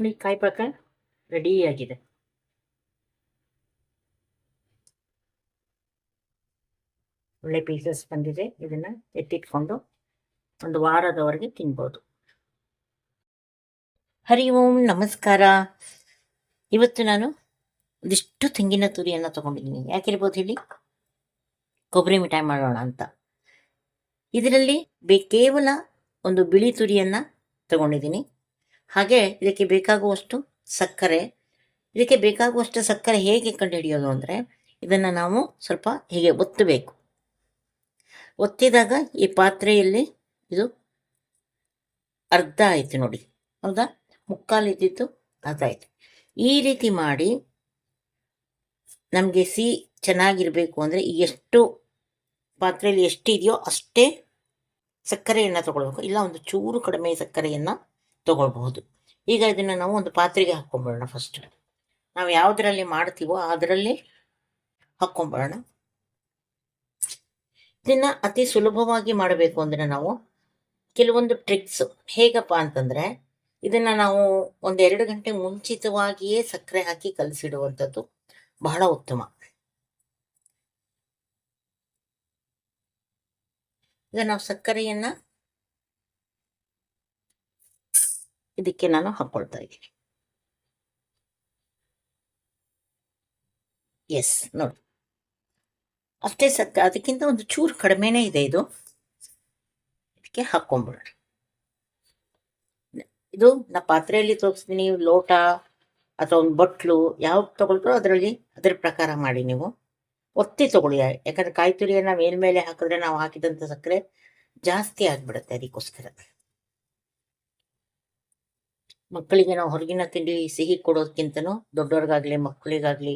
ನೋಡಿ ಕಾಯಿ ಪಾಕ ಆಗಿದೆ. ಒಳ್ಳೆ ಪೀಸಸ್ ಬಂದಿದೆ. ಇದನ್ನ ಎತ್ತಿಟ್ಕೊಂಡು ಒಂದು ವಾರದವರೆಗೆ ತಿನ್ಬೋದು. ಹರಿ ಓಂ, ನಮಸ್ಕಾರ. ಇವತ್ತು ನಾನು ಒಂದಿಷ್ಟು ತೆಂಗಿನ ತುರಿಯನ್ನು ತಗೊಂಡಿದ್ದೀನಿ. ಯಾಕಿರ್ಬೋದು ಹೇಳಿ? ಕೊಬ್ಬರಿ ಮಿಠಾಯಿ ಮಾಡೋಣ ಅಂತ. ಇದರಲ್ಲಿ ಬೇ, ಕೇವಲ ಒಂದು ಬಿಳಿ ತುರಿಯನ್ನು ತಗೊಂಡಿದ್ದೀನಿ. ಹಾಗೆ ಇದಕ್ಕೆ ಬೇಕಾಗುವಷ್ಟು ಸಕ್ಕರೆ. ಇದಕ್ಕೆ ಬೇಕಾಗುವಷ್ಟು ಸಕ್ಕರೆ ಹೇಗೆ ಕಂಡುಹಿಡಿಯೋದು ಅಂದರೆ ಇದನ್ನು ನಾವು ಸ್ವಲ್ಪ ಹೀಗೆ ಒತ್ತಬೇಕು. ಒತ್ತಿದಾಗ ಈ ಪಾತ್ರೆಯಲ್ಲಿ ಇದು ಅರ್ಧ ಆಯಿತು ನೋಡಿ. ಹೌದಾ? ಮುಕ್ಕಾಲು ಇದ್ದಿದ್ದು ಅರ್ಧ ಆಯಿತು. ಈ ರೀತಿ ಮಾಡಿ ನಮಗೆ ಸಿಹಿ ಚೆನ್ನಾಗಿರಬೇಕು ಅಂದರೆ ಎಷ್ಟು ಪಾತ್ರೆಯಲ್ಲಿ ಎಷ್ಟಿದೆಯೋ ಅಷ್ಟೇ ಸಕ್ಕರೆಯನ್ನು ತಗೊಳ್ಬೇಕು. ಇಲ್ಲ, ಒಂದು ಚೂರು ಕಡಿಮೆ ಸಕ್ಕರೆಯನ್ನು ತಗೊಳ್ಬಹುದು. ಈಗ ಇದನ್ನು ನಾವು ಒಂದು ಪಾತ್ರೆಗೆ ಹಾಕ್ಕೊಂಬಿಡೋಣ ಫಸ್ಟ್ ನಾವು ಯಾವುದರಲ್ಲಿ ಮಾಡ್ತೀವೋ ಅದರಲ್ಲಿ ಹಾಕ್ಕೊಂಬಿಡೋಣ ಇದನ್ನು ಅತಿ ಸುಲಭವಾಗಿ ಮಾಡಬೇಕು ಅಂದರೆ ನಾವು ಕೆಲವೊಂದು ಟ್ರಿಕ್ಸ್ ಹೇಗಪ್ಪ ಅಂತಂದರೆ, ಇದನ್ನು ನಾವು ಒಂದೆರಡು ಗಂಟೆ ಮುಂಚಿತವಾಗಿಯೇ ಸಕ್ಕರೆ ಹಾಕಿ ಕಲಸಿಡುವಂಥದ್ದು ಬಹಳ ಉತ್ತಮ. ಈಗ ನಾವು ಸಕ್ಕರೆಯನ್ನು ಇದಕ್ಕೆ ನಾನು ಹಾಕ್ಕೊಳ್ತಾ ಇದ್ದೀನಿ. ಎಸ್ ನೋಡಿ. ಅಷ್ಟೇ ಸಕ್ಕ ಅದಕ್ಕಿಂತ ಒಂದು ಚೂರು ಕಡಿಮೆನೆ ಇದೆ ಇದು. ಇದಕ್ಕೆ ಹಾಕ್ಕೊಂಬಿಡೋಣ ಇದು ನಾ ಪಾತ್ರೆಯಲ್ಲಿ ತೋರಿಸ್ತೀನಿ, ಲೋಟ ಅಥವಾ ಒಂದು ಬಟ್ಲು ಯಾವ್ದು ತಗೊಳ್ತಾರೋ ಅದರಲ್ಲಿ ಅದರ ಪ್ರಕಾರ ಮಾಡಿ ನೀವು. ಒತ್ತಿ ತಗೊಳ್ಳಿ, ಯಾಕಂದ್ರೆ ಕಾಯಿ ತುರಿಯನ್ನು ಮೇಲ್ಮೇಲೆ ಹಾಕಿದ್ರೆ ನಾವು ಹಾಕಿದಂಥ ಸಕ್ಕರೆ ಜಾಸ್ತಿ ಆಗಿಬಿಡುತ್ತೆ ಅದಕ್ಕೋಸ್ಕರ. ಮಕ್ಕಳಿಗೆ ನಾವು ಹೊರಗಿನ ತಿಂಡಿ ಸಿಹಿ ಕೊಡೋದಕ್ಕಿಂತನೂ ದೊಡ್ಡವ್ರಿಗಾಗಲಿ, ಮಕ್ಕಳಿಗಾಗಲಿ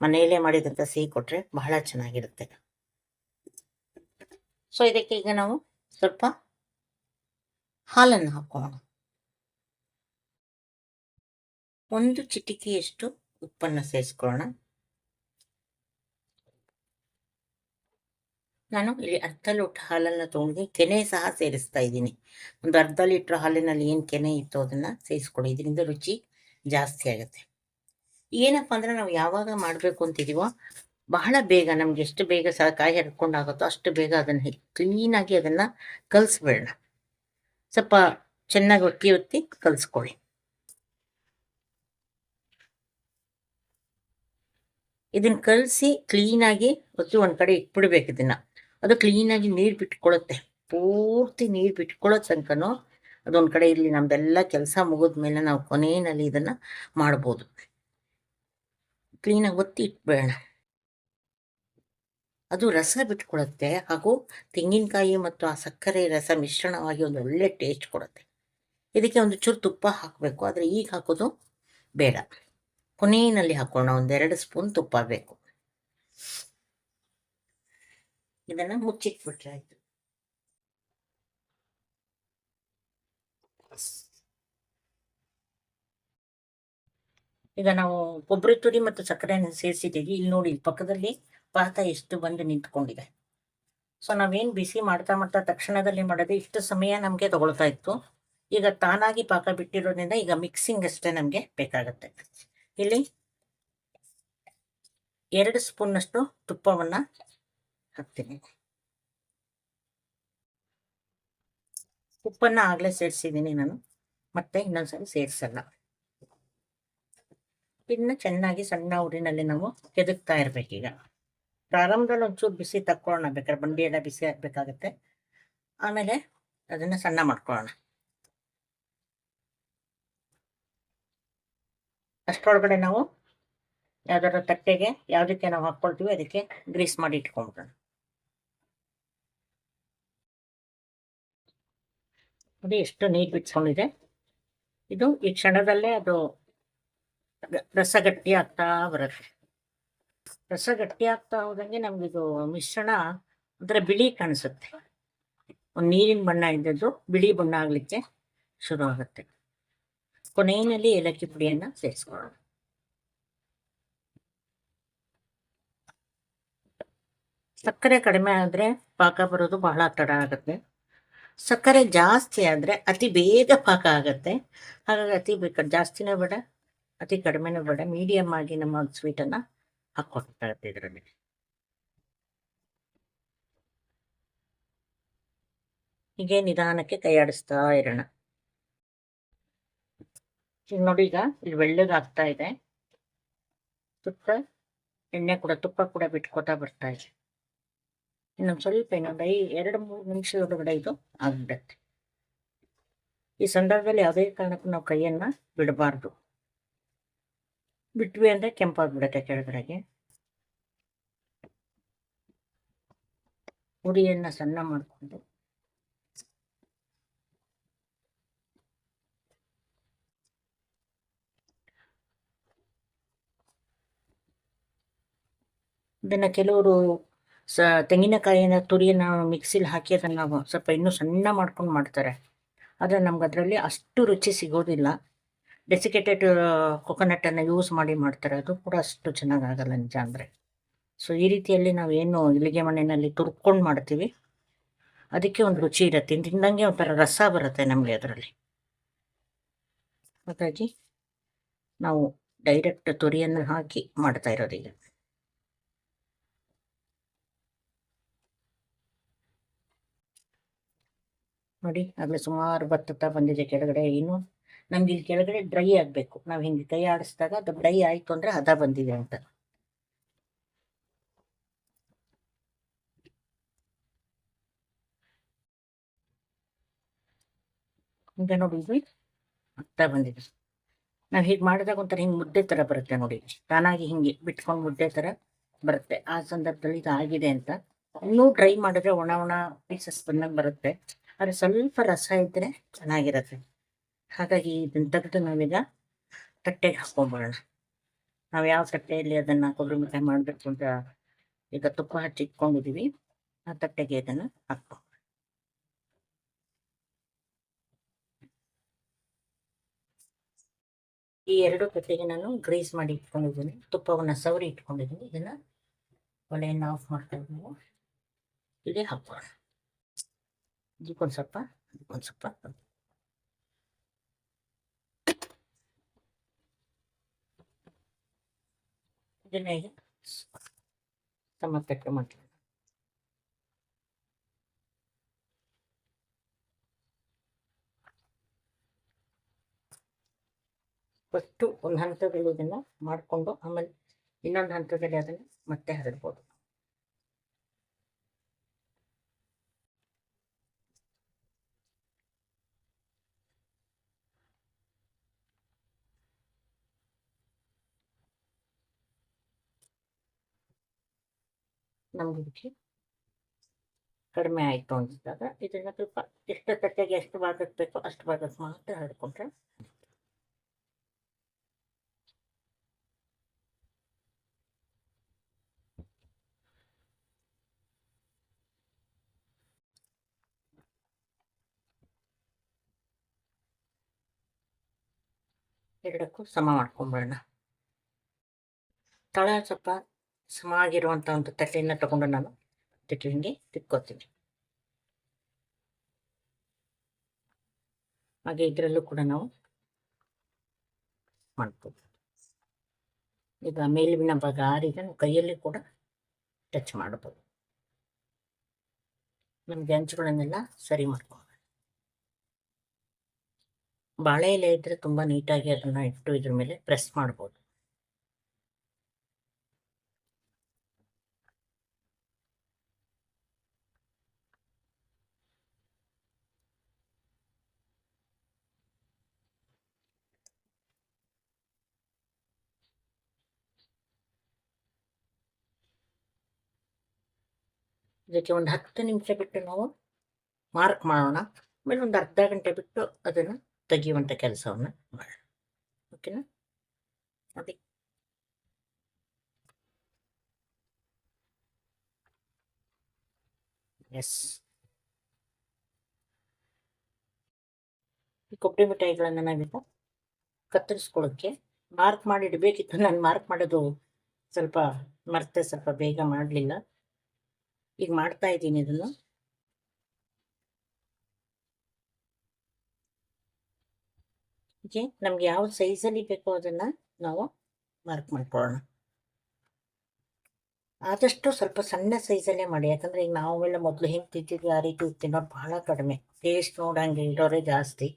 ಮನೆಯಲ್ಲೇ ಮಾಡಿದಂಥ ಸಿಹಿ ಕೊಟ್ಟರೆ ಬಹಳ ಚೆನ್ನಾಗಿರುತ್ತೆ. ಸೊ ಇದಕ್ಕೆ ಈಗ ನಾವು ಸ್ವಲ್ಪ ಹಾಲನ್ನು ಹಾಕೋಣ. ಒಂದು ಚಿಟಿಕೆಯಷ್ಟು ಉಪ್ಪನ್ನು ಸೇರಿಸ್ಕೊಳ್ಳೋಣ. ನಾನು ಇಲ್ಲಿ ಅರ್ಧ ಲೋಟ ಹಾಲನ್ನು ತೊಗೊಂಡು ಕೆನೆ ಸಹ ಸೇರಿಸ್ತಾ ಇದ್ದೀನಿ. ಒಂದು ಅರ್ಧ ಲೀಟ್ರ್ ಹಾಲಿನಲ್ಲಿ ಏನು ಕೆನೆ ಇತ್ತು ಅದನ್ನು ಸೇರಿಸ್ಕೊಳ್ಳಿ. ಇದರಿಂದ ರುಚಿ ಜಾಸ್ತಿ ಆಗುತ್ತೆ. ಏನಪ್ಪ ಅಂದರೆ ನಾವು ಯಾವಾಗ ಮಾಡಬೇಕು ಅಂತಿದ್ದೀವೋ ಬಹಳ ಬೇಗ, ನಮ್ಗೆ ಎಷ್ಟು ಬೇಗ ಸಹ ಕಾಯಿ ಹರ್ಕೊಂಡಾಗುತ್ತೋ ಅಷ್ಟು ಬೇಗ ಅದನ್ನು ಕ್ಲೀನಾಗಿ ಅದನ್ನು ಕಲಿಸ್ಬೇಡ ಸ್ವಲ್ಪ ಚೆನ್ನಾಗಿ ಒತ್ತಿ ಒತ್ತಿ ಕಲಿಸ್ಕೊಳ್ಳಿ. ಇದನ್ನು ಕಲಸಿ ಕ್ಲೀನಾಗಿ ಒತ್ತಿ ಒಂದು ಕಡೆ ಇಟ್ಬಿಡ್ಬೇಕು ಇದನ್ನು. ಅದು ಕ್ಲೀನಾಗಿ ನೀರು ಬಿಟ್ಕೊಳ್ಳುತ್ತೆ ಪೂರ್ತಿ ನೀರು ಬಿಟ್ಕೊಳ್ಳೋ ತನಕನೂ ಅದೊಂದು ಕಡೆ ಇರಲಿ, ನಮ್ದೆಲ್ಲ ಕೆಲಸ ಮುಗಿದ ಮೇಲೆ ನಾವು ಕೊನೆಯಲ್ಲಿ ಇದನ್ನು ಮಾಡ್ಬೋದು. ಕ್ಲೀನಾಗಿ ಒತ್ತಿ ಇಟ್ಬೇಡ. ಅದು ರಸ ಬಿಟ್ಕೊಳ್ಳುತ್ತೆ ಹಾಗೂ ತೆಂಗಿನಕಾಯಿ ಮತ್ತು ಆ ಸಕ್ಕರೆ ರಸ ಮಿಶ್ರಣವಾಗಿ ಒಂದು ಒಳ್ಳೆ ಟೇಸ್ಟ್ ಕೊಡುತ್ತೆ. ಇದಕ್ಕೆ ಒಂದು ಚೂರು ತುಪ್ಪ ಹಾಕಬೇಕು, ಆದರೆ ಈಗ ಹಾಕೋದು ಬೇಡ. ಕೊನೆಯಲ್ಲಿ ಹಾಕೋಣ, ಒಂದೆರಡು ಸ್ಪೂನ್ ತುಪ್ಪ ಬೇಕು. ಇದನ್ನು ಮುಚ್ಚಿಟ್ಬಿಟ್ರೆ ಆಯ್ತು ಈಗ ನಾವು ಕೊಬ್ಬರಿ ತುರಿ ಮತ್ತು ಸಕ್ಕರೆಯನ್ನು ಸೇರಿಸಿದ್ದೀವಿ. ಇಲ್ಲಿ ನೋಡಿ ಪಕ್ಕದಲ್ಲಿ ಪಾತ ಎಷ್ಟು ಬಂದು ನಿಂತ್ಕೊಂಡಿದೆ. ಸೊ ನಾವೇನು ಬಿಸಿ ಮಾಡ್ತಾ ಮಾಡ್ತಾ ತಕ್ಷಣದಲ್ಲಿ ಮಾಡೋದು ಇಷ್ಟು ಸಮಯ ನಮಗೆ ತಗೊಳ್ತಾ ಇತ್ತು. ಈಗ ತಾನಾಗಿ ಪಾಕ ಬಿಟ್ಟಿರೋದ್ರಿಂದ ಈಗ ಮಿಕ್ಸಿಂಗ್ ಅಷ್ಟೇ ನಮಗೆ ಬೇಕಾಗುತ್ತೆ. ಇಲ್ಲಿ ಎರಡು ಸ್ಪೂನ್ನಷ್ಟು ತುಪ್ಪವನ್ನು ಹಾಕ್ತೀನಿ. ಉಪ್ಪನ್ನ ಆಗಲೇ ಸೇರಿಸಿದ್ದೀನಿ ನಾನು, ಮತ್ತೆ ಇನ್ನೊಂದ್ಸರಿ ಸೇರಿಸಲ್ಲ. ಇನ್ನು ಚೆನ್ನಾಗಿ ಸಣ್ಣ ಊರಿನಲ್ಲಿ ನಾವು ಕೆದಕ್ತಾ ಇರಬೇಕೀಗ ಪ್ರಾರಂಭದಲ್ಲಿ ಒಂಚೂರು ಬಿಸಿ ತಕ್ಕೊಳ್ಳೋಣ ಬೇಕಾದ್ರೆ ಬಂಡಿ ಎಲ್ಲ ಬಿಸಿ ಹಾಕ್ಬೇಕಾಗತ್ತೆ ಆಮೇಲೆ ಅದನ್ನು ಸಣ್ಣ ಮಾಡ್ಕೊಳ್ಳೋಣ. ಅಷ್ಟರೊಳಗಡೆ ನಾವು ಯಾವ್ದಾದ್ರು ತಟ್ಟೆಗೆ ಯಾವುದಕ್ಕೆ ನಾವು ಹಾಕ್ಕೊಳ್ತೀವಿ ಅದಕ್ಕೆ ಗ್ರೀಸ್ ಮಾಡಿ ಇಟ್ಕೊಂಡ್ಬಿಡೋಣ. ನೋಡಿ, ಎಷ್ಟು ನೀರು ಬಿಟ್ಕೊಂಡಿದೆ ಇದು ಈ ಕ್ಷಣದಲ್ಲೇ ಅದು ರಸ ಗಟ್ಟಿ ಆಗ್ತಾ ಬರುತ್ತೆ. ರಸ ಗಟ್ಟಿ ಆಗ್ತಾ ಹೋದಂಗೆ ಇದು ಮಿಶ್ರಣ ಒಂಥರ ಬಿಳಿ ಕಾಣಿಸುತ್ತೆ. ಒಂದು ನೀರಿನ ಬಣ್ಣ ಇದ್ದದ್ದು ಬಿಳಿ ಬಣ್ಣ ಆಗಲಿಕ್ಕೆ ಶುರು ಆಗುತ್ತೆ. ಕೊನೆಯಲ್ಲಿ ಏಲಕ್ಕಿ ಪುಡಿಯನ್ನು ಸೇರಿಸ್ಕೊಳ್ಳೋಣ. ಸಕ್ಕರೆ ಕಡಿಮೆ ಆದರೆ ಪಾಕ ಬರೋದು ಬಹಳ ತಡ ಆಗುತ್ತೆ. ಸಕ್ಕರೆ ಜಾಸ್ತಿ ಆದರೆ ಅತಿ ಬೇಗ ಪಾಕ ಆಗುತ್ತೆ. ಹಾಗಾಗಿ ಅತಿ ಬೇಕ ಜಾಸ್ತಿನೂ ಬೇಡ, ಅತಿ ಕಡಿಮೆನೂ ಬೇಡ. ಮೀಡಿಯಮ್ ಆಗಿ ನಮ್ಮ ಸ್ವೀಟನ್ನು ಹಾಕ್ಕೊಡ್ತಾ ಇದರಲ್ಲಿ. ಹೀಗೆ ನಿಧಾನಕ್ಕೆ ಕೈಯಾಡಿಸ್ತಾ ಇರೋಣ. ಈಗ ನೋಡಿ ಈಗ ಇದು ಬೆಳ್ಳಗಾಗ್ತಾ ಇದೆ. ತುಪ್ಪ, ಎಣ್ಣೆ ಕೂಡ, ತುಪ್ಪ ಕೂಡ ಬಿಟ್ಕೋತಾ ಬರ್ತಾ ಇದೆ. ಇನ್ನೊಂದು ಸ್ವಲ್ಪ ಇನ್ನೊಂದು ಐ, ಎರಡು, ಮೂರು ನಿಮಿಷದೊಳಗಡೆ ಇದು ಆಗ್ಬಿಡತ್ತೆ. ಈ ಸಂದರ್ಭದಲ್ಲಿ ಯಾವುದೇ ಕಾರಣಕ್ಕೂ ನಾವು ಕೈಯನ್ನ ಬಿಡಬಾರ್ದು. ಬಿಟ್ವಿ ಅಂದರೆ ಕೆಂಪಾಗ್ಬಿಡತ್ತೆ ಕೆಳಗಡೆಗೆ. ಉರಿಯನ್ನ ಸಣ್ಣ ಮಾಡಿಕೊಂಡು. ಇದನ್ನು ಕೆಲವರು ಸ ತೆಂಗಿನಕಾಯಿನ ತುರಿಯನ್ನ ಮಿಕ್ಸಿಲಿ ಹಾಕಿ ನಾವು, ಸ್ವಲ್ಪ ಇನ್ನೂ ಸಣ್ಣ ಮಾಡ್ಕೊಂಡು ಮಾಡ್ತಾರೆ. ಆದರೆ ನಮ್ಗೆ ಅದರಲ್ಲಿ ಅಷ್ಟು ರುಚಿ ಸಿಗೋದಿಲ್ಲ. ಡೆಸಿಕೇಟೆಡ್ ಕೊಕೊನಟನ್ನು ಯೂಸ್ ಮಾಡಿ ಮಾಡ್ತಾರೆ. ಅದು ಕೂಡ ಅಷ್ಟು ಚೆನ್ನಾಗಾಗಲ್ಲ ನಿಜ ಅಂದರೆ. ಸೊ ಈ ರೀತಿಯಲ್ಲಿ ನಾವು ಏನು ಇಲ್ಲಿಗೆ ಮಣ್ಣಿನಲ್ಲಿ ತುರ್ಕೊಂಡು ಮಾಡ್ತೀವಿ. ಅದಕ್ಕೆ ಒಂದು ರುಚಿ ಇರುತ್ತೆ. ತಿಂದಂಗೆ ಒಂಥರ ರಸ ಬರುತ್ತೆ ನಮಗೆ ಅದರಲ್ಲಿ. ಹಾಗಾಗಿ ನಾವು ಡೈರೆಕ್ಟ್ ತುರಿಯನ್ನು ಹಾಕಿ ಮಾಡ್ತಾ ಇರೋದೀಗ ನೋಡಿ ಆಗಲೇ ಸುಮಾರು ಬತ್ತುತ್ತಾ ಬಂದಿದೆ ಕೆಳಗಡೆ ಏನು. ನಮ್ಗೆ ಇಲ್ಲಿ ಕೆಳಗಡೆ ಡ್ರೈ ಆಗಬೇಕು. ನಾವು ಹಿಂಗೆ ಕೈ ಆಡಿಸಿದಾಗ ಅದು ಡ್ರೈ ಆಯಿತು ಅಂದರೆ ಹದ ಬಂದಿದೆ ಅಂತ. ನೋಡಿ ಇದು ಬಂದಿದೆ. ನಾವು ಹೀಗೆ ಮಾಡಿದಾಗ ಒಂಥರ ಹಿಂಗೆ ಮುದ್ದೆ ಥರ ಬರುತ್ತೆ ನೋಡಿ. ತಾನಾಗಿ ಹಿಂಗೆ ಬಿಟ್ಕೊಂಡು ಮುದ್ದೆ ಥರ ಬರುತ್ತೆ. ಆ ಸಂದರ್ಭದಲ್ಲಿ ಇದು ಆಗಿದೆ ಅಂತ. ಇನ್ನೂ ಡ್ರೈ ಮಾಡಿದ್ರೆ ಒಣ ಒಣ ಪೀಸಸ್ ಬಂದಂಗೆ ಬರುತ್ತೆ. ಆದರೆ ಸ್ವಲ್ಪ ರಸ ಇದ್ದರೆ ಚೆನ್ನಾಗಿರುತ್ತೆ. ಹಾಗಾಗಿ ಇದನ್ನು ತೆಗೆದು ನಾವೀಗ ತಟ್ಟೆಗೆ ಹಾಕ್ಕೊಂಬಿಡೋಣ ನಾವು ಯಾವ ತಟ್ಟೆಯಲ್ಲಿ ಅದನ್ನು ಕೊಬ್ಬರಿ ಮಿಠಾಯಿ ಮಾಡಬೇಕು ಅಂತ ಈಗ ತುಪ್ಪ ಹಚ್ಚಿ ಇಟ್ಕೊಂಡಿದ್ದೀವಿ ಆ ತಟ್ಟೆಗೆ ಇದನ್ನು ಹಾಕೋ ಈ ಎರಡು ತಟ್ಟೆಗೆ ನಾನು ಗ್ರೀಸ್ ಮಾಡಿ ಇಟ್ಕೊಂಡಿದ್ದೀನಿ. ತುಪ್ಪವನ್ನು ಸವರಿ ಇಟ್ಕೊಂಡಿದ್ದೀನಿ. ಇದನ್ನು ಒಲೆಯನ್ನು ಆಫ್ ಮಾಡ್ತಾ ಇದ್ದೀವಿ. ಇಲ್ಲಿ ಹಾಕೋಣ ಇದಕ್ಕೊಂದು ಸ್ವಲ್ಪ ಅದಕ್ಕೊಂದು ಸ್ವಲ್ಪ ಇದನ್ನ ಈಗ ಸಮತಟ್ಟು ಮಾಡ್ತೀವಿ ಫಸ್ಟು ಒಂದು ಹಂತದಲ್ಲಿ ಇದನ್ನು ಮಾಡಿಕೊಂಡು, ಆಮೇಲೆ ಇನ್ನೊಂದು ಹಂತದಲ್ಲಿ ಅದನ್ನು ಮತ್ತೆ ಹರಡ್ಬೋದು. ನಮ್ಗೆ ಇದಕ್ಕೆ ಕಡಿಮೆ ಆಯಿತು ಅನಿಸಿದಾಗ ಇದನ್ನ ಸ್ವಲ್ಪ ಎಷ್ಟು ತಟ್ಟೆಗೆ ಎಷ್ಟು ಭಾಗಕ್ಕೆ ಬೇಕೋ ಅಷ್ಟು ಭಾಗಕ್ಕೆ ಮಾತ್ರ ಹರಡ್ಕೊಂಡ್ರೆ ಎರಡಕ್ಕೂ ಸಮ ಮಾಡ್ಕೊಂಬಿಡೋಣ ತಳ ಸ್ವಲ್ಪ ಸಮಾಗಿರುವಂಥ ಒಂದು ತಟ್ಟೆಯನ್ನು ತಗೊಂಡು ನಾನು ಹಿಂಗೆ ತಿಕ್ಕೋತೀನಿ ಹಾಗೆ ಇದರಲ್ಲೂ ಕೂಡ ನಾವು ಮಾಡ್ಬೋದು. ಈಗ ಮೇಲಿನ ಭಾಗ ಆರಿದ ನಾವು ಕೈಯಲ್ಲಿ ಕೂಡ ಟಚ್ ಮಾಡ್ಬೋದು. ನಮಗೆ ಅಂಚುಗಳನ್ನೆಲ್ಲ ಸರಿ ಮಾಡ್ಕೋಬೇಕು ಬಾಳೆ ಎಲೆ ಇದ್ದರೆ ತುಂಬ ನೀಟಾಗಿ ಅದನ್ನು ಇಟ್ಟು ಇದ್ರ ಮೇಲೆ ಪ್ರೆಸ್ ಮಾಡ್ಬೋದು. ಇದಕ್ಕೆ ಒಂದು ಹತ್ತು ನಿಮಿಷ ಬಿಟ್ಟು ನಾವು ಮಾರ್ಕ್ ಮಾಡೋಣ. ಆಮೇಲೆ ಒಂದು ಅರ್ಧ ಗಂಟೆ ಬಿಟ್ಟು ಅದನ್ನು ತೆಗೆಯುವಂಥ ಕೆಲಸವನ್ನು ಮಾಡೋಣ. ಓಕೆನಾ ನೋಡಿ ಎಸ್ ಈ ಕೊಬ್ಬರಿ ಮಿಠಾಯಿಗಳನ್ನು ನಾವೀಗ ಕತ್ತರಿಸ್ಕೊಳ್ಳೋಕ್ಕೆ ಮಾರ್ಕ್ ಮಾಡಿ ಇಡಬೇಕಿತ್ತು. ನಾನು ಮಾರ್ಕ್ ಮಾಡೋದು ಸ್ವಲ್ಪ ಮರ್ತೆ, ಸ್ವಲ್ಪ ಬೇಗ ಮಾಡಲಿಲ್ಲ. ಈಗ ಮಾಡ್ತಾ ಇದ್ದೀನಿ ಇದನ್ನು. ಓಕೆ, ನಮ್ಗೆ ಯಾವ ಸೈಜಲ್ಲಿ ಬೇಕೋ ಅದನ್ನ ನಾವು ಮಾರ್ಕ್ ಮಾಡ್ಕೊಳ್ಳೋಣ. ಆದಷ್ಟು ಸ್ವಲ್ಪ ಸಣ್ಣ ಸೈಜಲ್ಲೇ ಮಾಡಿ, ಯಾಕಂದ್ರೆ ಈಗ ನಾವು ನಾವೆಲ್ಲ ಮೊದಲು ಹೆಂಗೆ ತಿಂತಿದ್ವಿ ಆ ರೀತಿ ತಿನ್ನೋರು ಬಹಳ ಕಡಿಮೆ. ಟೇಸ್ಟ್ ನೋಡಂಗೆ ಇಡೋರೇ ಜಾಸ್ತಿ.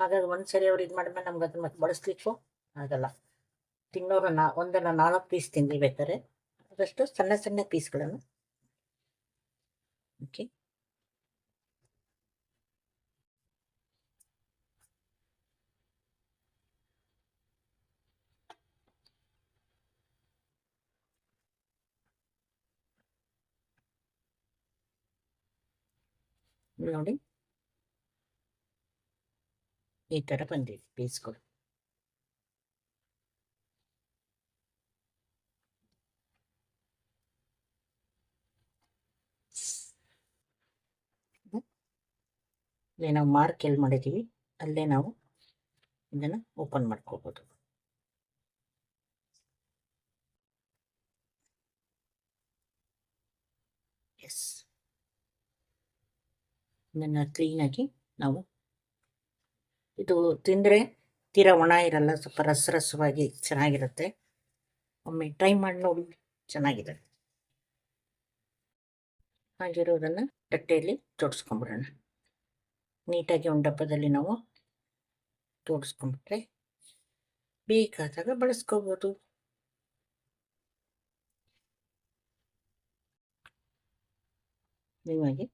ಹಾಗಾಗಿ ಒಂದ್ಸರಿ ಅವ್ರು ಇದು ಮಾಡಿದ್ಮೇಲೆ ನಮ್ಗೆ ಅದನ್ನ ಮತ್ತೆ ಬಳಸ್ಲಿಕ್ಕೂ ಆಗಲ್ಲ. ತಿನ್ನೋರು ನಾ ಒಂದನ್ನು ನಾಲ್ಕು ಪೀಸ್ ತಿಂದಿರ್ಬೇಕಾದ್ರೆ ಆದಷ್ಟು ಸಣ್ಣ ಸಣ್ಣ ಪೀಸ್ಗಳನ್ನು ಓಕೆ ನೋಡಿ ಈ ಥರ ಬಂದಿದೆ ಪೀಸ್ಗಳು ಇಲ್ಲಿ ನಾವು ಮಾರ್ಕ್ ಎಲ್ಲಿ ಮಾಡಿದ್ದೀವಿ ಅಲ್ಲೇ ನಾವು ಇದನ್ನು ಓಪನ್ ಮಾಡ್ಕೋಬೋದು. ಎಸ್ ಇದನ್ನು ಕ್ಲೀನಾಗಿ ನಾವು ಇದು ತಿಂದರೆ ತೀರಾ ಒಣ ಇರಲ್ಲ, ಸ್ವಲ್ಪ ರಸರಸವಾಗಿ ಚೆನ್ನಾಗಿರುತ್ತೆ. ಒಮ್ಮೆ ಟ್ರೈ ಮಾಡಿ ನೋಡಿ ಚೆನ್ನಾಗಿದೆ. ಹಾಗಿರೋದನ್ನು ತಟ್ಟೆಯಲ್ಲಿ ಜೋಡಿಸ್ಕೊಂಬಿಡೋಣ ನೀಟಾಗಿ ಒಂದು ಡಬ್ಬದಲ್ಲಿ ನಾವು ಜೋಡಿಸ್ಕೊಂಡ್ಬಿಟ್ರೆ ಬೇಕಾದಾಗ ಬಳಸ್ಕೋಬೋದು. ನಿಮಗೆ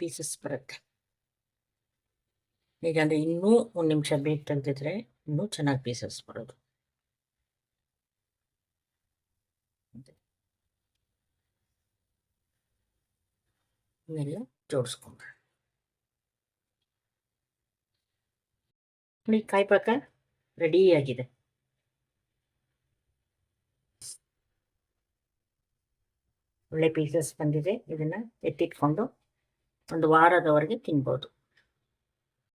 ಪೀಸಸ್ ಬರುತ್ತೆ. ಈಗಂದರೆ ಇನ್ನೂ ಒಂದು ನಿಮಿಷ ಬೇಕು ತೆಗೆದಿದ್ರೆ ಇನ್ನೂ ಚೆನ್ನಾಗಿ ಪೀಸಸ್ ಬರೋದು. ಇನ್ನೆಲ್ಲ ಜೋಡಿಸ್ಕೊಂಡ್ರೆ. ನೋಡಿ ಕಾಯಿ ಪಾಕ ಆಗಿದೆ. ಒಳ್ಳೆ ಪೀಸಸ್ ಬಂದಿದೆ. ಇದನ್ನ ಎತ್ತಿಟ್ಕೊಂಡು ಒಂದು ವಾರದವರೆಗೆ ತಿನ್ಬೋದು.